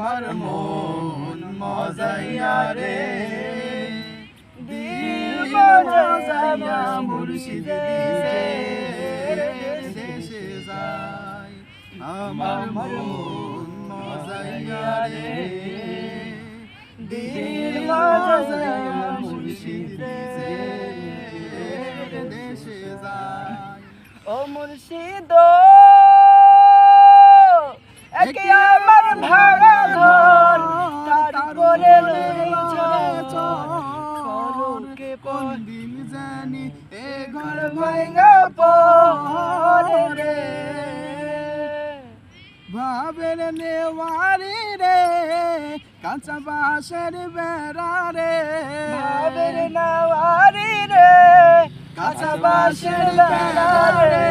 আমার মন মজাইয়া রে। দিল মজাইয়া মুর্শিদ দেশে যায় আমার মন মজাইয়া রে। দিল মজাইয়া মুর্শিদ। দেশে যায় ও মুর্শিদ। কোন দিন জানি এ ঘর ভাঙা পরে ভাবের নেওয়ারি রে, কাঁচা বাঁশের বেড়া রে ভাবের নাওয়ারি রে কাঁচা বাঁশের বেড়া রে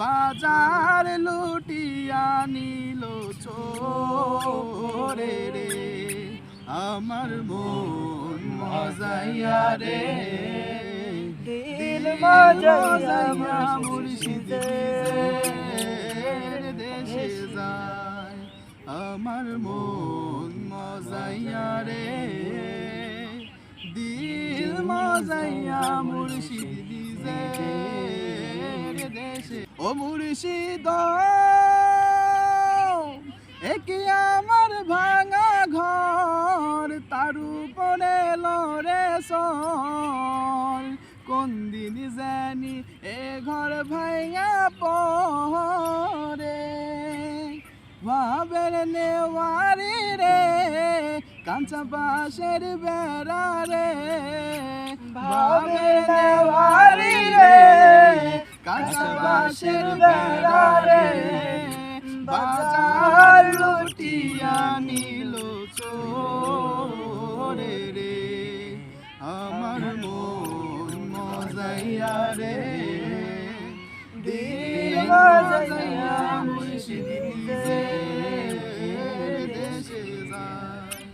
বাজার লুটিয়া নিল চোরে। আমার মন মজাইয়া রে। দিল মজাইয়া মুর্শিদের দেশে যায় আমার মন মজাইয়া রে। দিল মজাইয়া মুর্শিদের দেশে ও মুর্শিদ উপরে লরে সর। কোন দিন জানি এ ঘর ভাঙা পরে। ভাবের নেওয়ারি রে, কাঁচা বাঁশের বেড়া রে। ভাবের নেওয়ারি রে, কাঁচা বাঁশের বেড়া রে। মজাইয়া রে। দিল মজাইয়া মুর্শিদ দিছে দেশে যায়।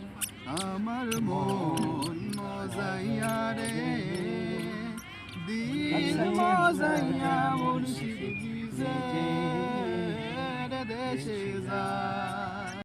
আমার মন মজাইয়া রে। দিল মজাইয়া মুর্শিদ দিছে দেশে যায়।